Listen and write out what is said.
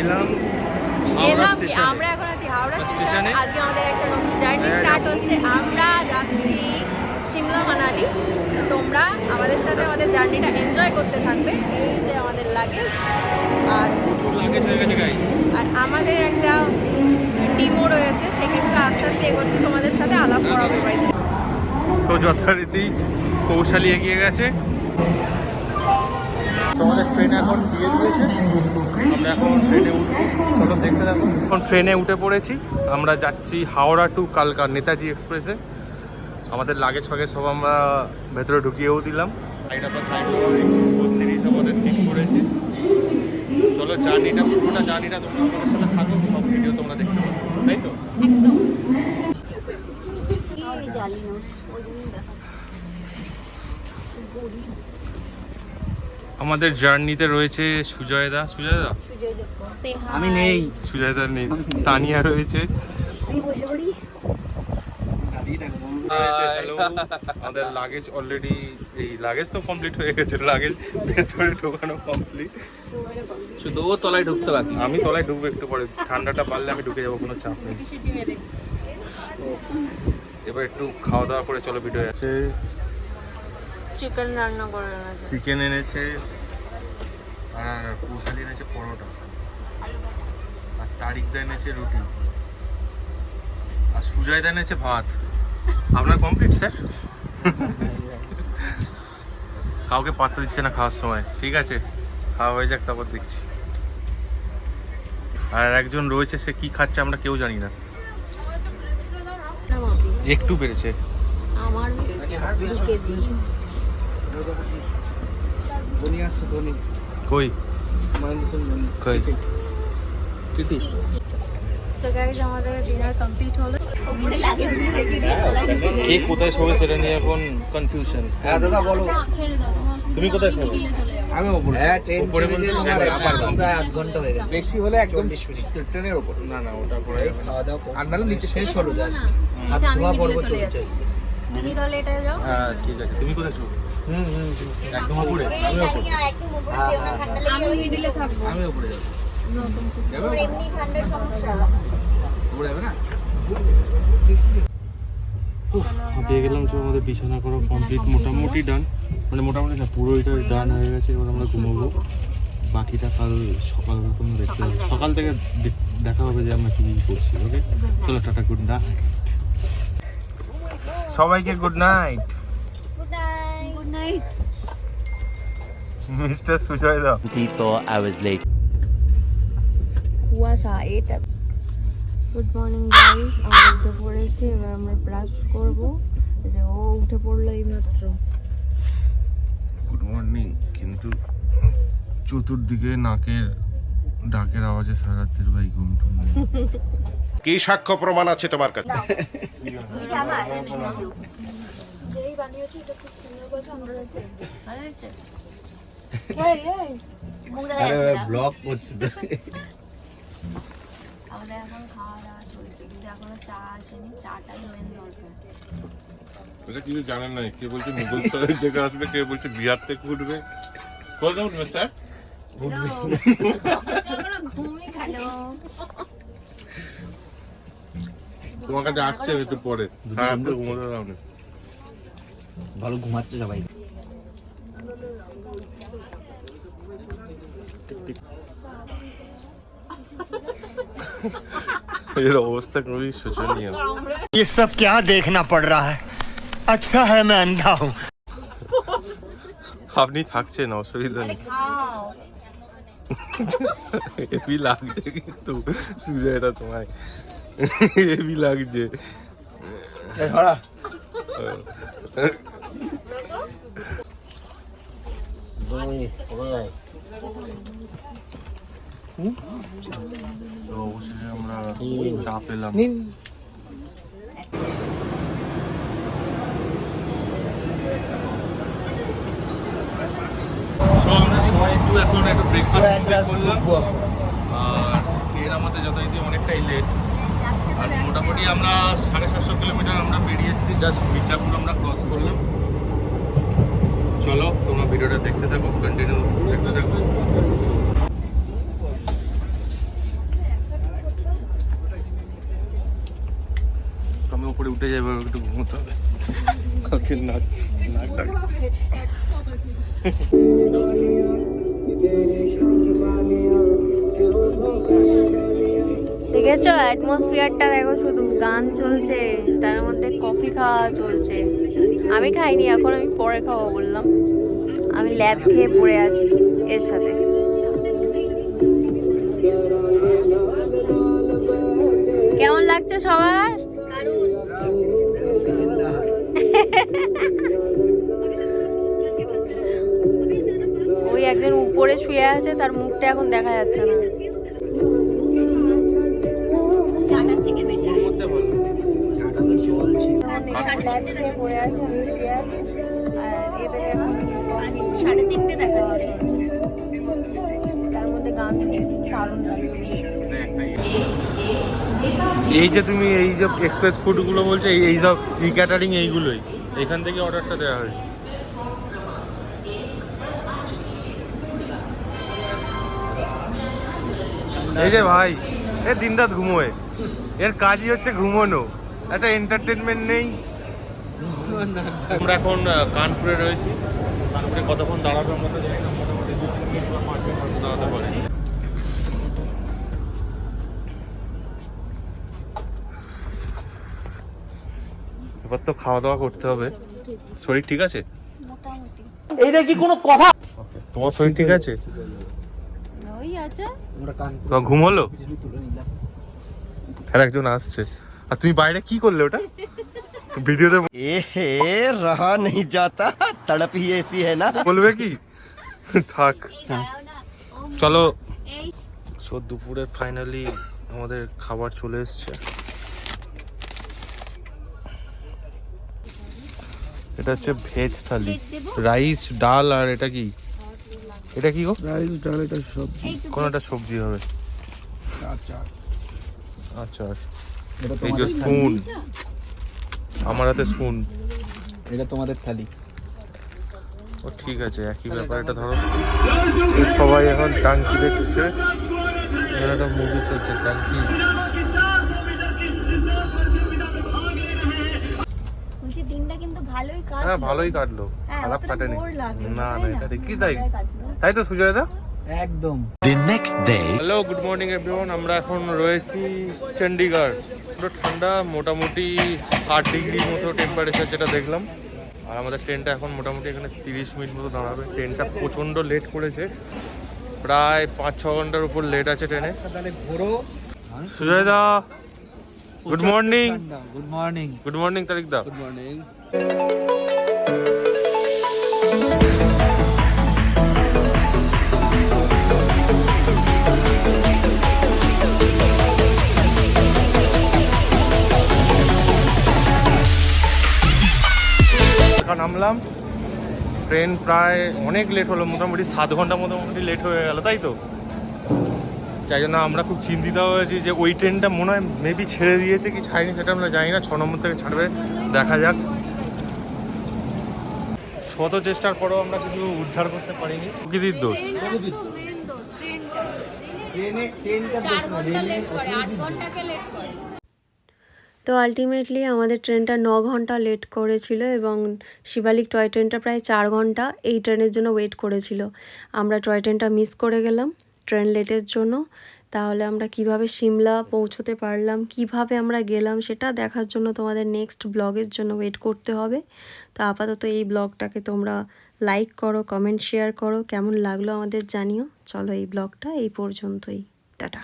এলাম এলাম কি? আমরা এখন আছি হাওড়া স্টেশনে। আজকে আমাদের একটা নতুন জার্নি হ্যাঁ, স্টার্ট হচ্ছে। আমরা যাচ্ছি সিমলা মানালি। তো তোমরা আমাদের সাথে আমাদের জার্নিটা এনজয় করতে থাকবে। এই যে আমাদের লাগেজ আর লাগেজ হয়ে গেছে গাই আর আমাদের একটা টিমও রয়েছে। সে কিন্তু আস্তে আস্তে এগোচ্ছে তোমাদের সাথে। আলাপ করাবো বাড়িতে সো যথারীতি কৌশালী এগিয়ে গেছে। তো আমাদের ট্রেন এখন দিয়ে দিয়েছে। আমরা এখন ট্রেনে উঠবো। চলো দেখতে এখন ট্রেনে উঠে পড়েছি। আমরা যাচ্ছি হাওড়া টু কালকা নেতাজি এক্সপ্রেসে আমাদের লাগেজ ফাগেজ সব আমরা ভেতরে ঢুকিয়েও দিলাম। সাইড আপার সাইড বত্রিশ আমাদের সিট পড়েছে। চলো জার্নিটা পুরোটা জার্নিটা তোমরা আমাদের সাথে থাকো সব ভিডিও তোমরা দেখতে পাবো তাই তো? একদম। আমাদের জার্নিতে রয়েছে সুজয়দা। সুজয়দা? আমি নেই। সুজয়দা নেই তানিয়া রয়েছে। আমাদের লাগেজ অলরেডি এই লাগেজ তো কমপ্লিট হয়ে গেছে। লাগেজ ভেতরে ঢোকানো কমপ্লিট শুধু ও তলায় ঢুকতে বাকি। আমি তলায় ঢুকবো একটু পরে। ঠান্ডাটা বাড়লে আমি ঢুকে যাব কোনো চাপ নেই। এবার একটু খাওয়া দাওয়া করে চলো ভিডিও আছে চিকেন রান্না করে এনেছে। চিকেন এনেছে আর কৌশালি এনেছে পরোটা। আর তারিকদা এনেছে রুটি। আর সুজয়দা এনেছে ভাত। আপনার কমপ্লিট স্যার কাউকে পাত্তা দিচ্ছে না খাওয়ার সময়। ঠিক আছে খাওয়া হয়ে যাক তারপর দেখছি। আর একজন রয়েছে সে কি খাচ্ছে আমরা কেউ জানি না। একটু বেড়েছে। আমার বেড়েছে দু কেজি। ধনী আসছে ধনী। কই? মহেন্দ্র সিং ধোনি। কই? টিটি। তো গাইজ আমাদের ডিনার কমপ্লিট হলো। কে কোথায় শোবে সেটা নিয়ে এখন কনফিউশন হ্যাঁ দাদা বলো। তোমার তুমি কোথায় শোবে? আমি ওপরে। হ্যাঁ ট্রেন উপরে আধ ঘণ্টা হয়ে গেছে। বেশি হলে একদম ট্রেনের ওপর। না না ওটা এই খাওয়া দাওয়া আর নাহলে নিচে শেষ হলো জাস্ট আচ্ছা ধোয়া পর্ব চলে চলছে। তুমি তাহলে এটা যাও। হ্যাঁ ঠিক আছে। তুমি কোথায় শোবে? হুম হুম হুম। একদম উপরে আমি ওপরে হ্যাঁ, হ্যাঁ। আমি মিডিলে থাকব। আমি ওপরে যাব। যাবে? ওপরে যাবে না? পেয়ে গেলাম যে আমাদের বিছানা করা কমপ্লিট মোটামুটি ডান মানে মোটামুটি না পুরোইটা ডান হয়ে গেছে এবার আমরা ঘুমাবো। বাকিটা কাল সকালবেলা তোমরা দেখতে পাবে। সকাল থেকে দেখ- দেখা হবে যে আমরা কি কি করছি ওকে চলো টাটা গুড নাইট সবাইকে good night mister Sujoy da 24 hours later. কুয়াশা এটা গুড মর্নিং গাইস আমরা উঠে পড়েছি এবার আমরা ব্রাশ করব। এই যে ও উঠে পড়ল এই মাত্র গুড মর্নিং কিন্তু চতুর্দিকে নাকের ডাকের আওয়াজে সারাতের ভাই ঘুম টুম। কি সাক্ষ্য প্রমাণ আছে তোমার কাছে? আরে ব্লগ করছি আমাদের এখন খাওয়া দাওয়া চলছে কিন্তু এখনও চা আসেনি চাটাই মেন দরকার। এটা কিছু জানেন না কে বলছে মুঘল থেকে আসবে কে বলছে বিহার থেকে উঠবে। কোথায় উঠবে স্যার? তোমার কাছে আসছে একটু পরে। সারাতে ঘুমোতে দাও না। ভালো ঘুমাচ্ছে সবাই এর অবস্থা খুবই শোচনীয় ये सब क्या देखना पड़ रहा है अच्छा है मैं अंधा हूँ আপনি থাকছেন অসুবিধা নেই খাও হেভি লাগছে কিন্তু সুজয়টা তোমায় হেভি লাগছে ধরা আমরা একটু এখন ব্রেকফাস্ট আর ট্রেন আমাদের যথারীতি অনেকটাই লেট আর মোটামুটি আমরা সাড়ে সাতশো কিলোমিটার জাস্ট মির্জাপুর আমরা ক্রস করলাম। চলো তোমরা ভিডিওটা দেখতে থাকো কন্টিনিউ দেখতে থাকো। আমি উপরে উঠে যাব একটু ঘুমোতে হবে। কালকে নাক নাক ডাক। দেখেছ? অ্যাটমসফিয়ারটা দেখো শুধু। গান চলছে, তার মধ্যে কফি খাওয়া চলছে। আমি খাইনি, এখন আমি পরে খাব বললাম। আমি ল্যাব খেয়ে পড়ে আছি এর সাথে। কেমন লাগছে সবার? ওই একজন উপরে শুয়ে আছে, তার মুখটা এখন দেখা যাচ্ছে না। এই যে তুমি, এই যে এক্সপ্রেস ফুডগুলো বলছো, এই সব ফ্রি ক্যাটারিং এইগুলোই। এখান থেকে অর্ডারটা দেওয়া হয়। এই যে ভাই, এ দিনরাত ঘুমোয়। এর কাজই হচ্ছে ঘুমোনো। একটা এন্টারটেনমেন্ট নেই। আমরা এখন কানপুরে রয়েছি। কানপুরে কতক্ষণ দাঁড়াবে আমরা তো জানি না মোটামুটি দু তিন মিনিট বা পাঁচ মিনিট দাঁড়াতে পারে। এবার তো খাওয়া দাওয়া করতে হবে। শরীর ঠিক আছে? এইটা কি কোনো কথা? তোমার শরীর ঠিক আছে? তোমার ঘুম হলো? আর একজন আসছে। আর তুমি বাইরে কি করলে ওটা? ভিডিওতে এ হে রহা নেই যাতা তড়প হি এসি হ্যায় না বলবে কি থাক চলো সো দুপুরে ফাইনালি আমাদের খাবার চলে এসছে এটা হচ্ছে ভেজ থালি রাইস ডাল আর এটা কি এটা কি গো রাইস ডাল এটা সবজি কোন একটা সবজি হবে আচ্ছা আচ্ছা এটা যে স্পুন আমার হাতে স্পুন এটা তোমাদের থালি। ও ঠিক আছে একই ব্যাপার এটা ধরো। সবাই এখন টাঙ্কি দেখছে। একটা মুভি চলছে টাঙ্কি হ্যাঁ ভালোই কাটলো। হ্যাঁ, খারাপ কাটেনি। না না না? এটা কি তাই? তাই তো সুজয় দা? একদম। The next day hello good morning everyone আমরা এখন রয়েছি চণ্ডীগড় পুরো ঠান্ডা মোটামুটি আট ডিগ্রির মতো টেম্পারেচার যেটা দেখলাম। আর আমাদের ট্রেনটা এখন মোটামুটি এখানে তিরিশ মিনিট মতো দাঁড়াবে। ট্রেনটা প্রচণ্ড লেট করেছে। প্রায় পাঁচ ছ ঘণ্টার উপর লেট আছে ট্রেনে। তাহলে ঘোরো Sujoy da good morning good morning good morning তারিখ দা গুড মর্নিং নামলাম। ট্রেন প্রায় অনেক লেট হলো মোটামুটি সাত ঘণ্টা মোটামুটি লেট হয়ে গেল তাই তো? যাই জন্য আমরা খুব চিন্তিত হয়েছি যে ওই ট্রেনটা মনে হয় মেবি ছেড়ে দিয়েছে কি ছাড়েনি সেটা আমরা জানি না। ছ নম্বর থেকে ছাড়বে দেখা যাক। শত চেষ্টার পরেও আমরা কিছু উদ্ধার করতে পারিনি। প্রকৃতির দোষ। ট্রেনে ট্রেনটা তো আলটিমেটলি আমাদের ট্রেনটা ন ঘণ্টা লেট করেছিল এবং শিবালিক টয় ট্রেনটা প্রায় চার ঘণ্টা এই ট্রেনের জন্য ওয়েট করেছিল। আমরা টয় ট্রেনটা মিস করে গেলাম ট্রেন লেটের জন্য। তাহলে আমরা কীভাবে সিমলা পৌঁছতে পারলাম, কীভাবে আমরা গেলাম সেটা দেখার জন্য তোমাদের নেক্সট ব্লগের জন্য ওয়েট করতে হবে। তো আপাতত এই ব্লগটাকে তোমরা লাইক করো কমেন্ট শেয়ার করো, কেমন লাগল আমাদের জানিও। চলো এই ব্লগটা এই পর্যন্তই। টাটা।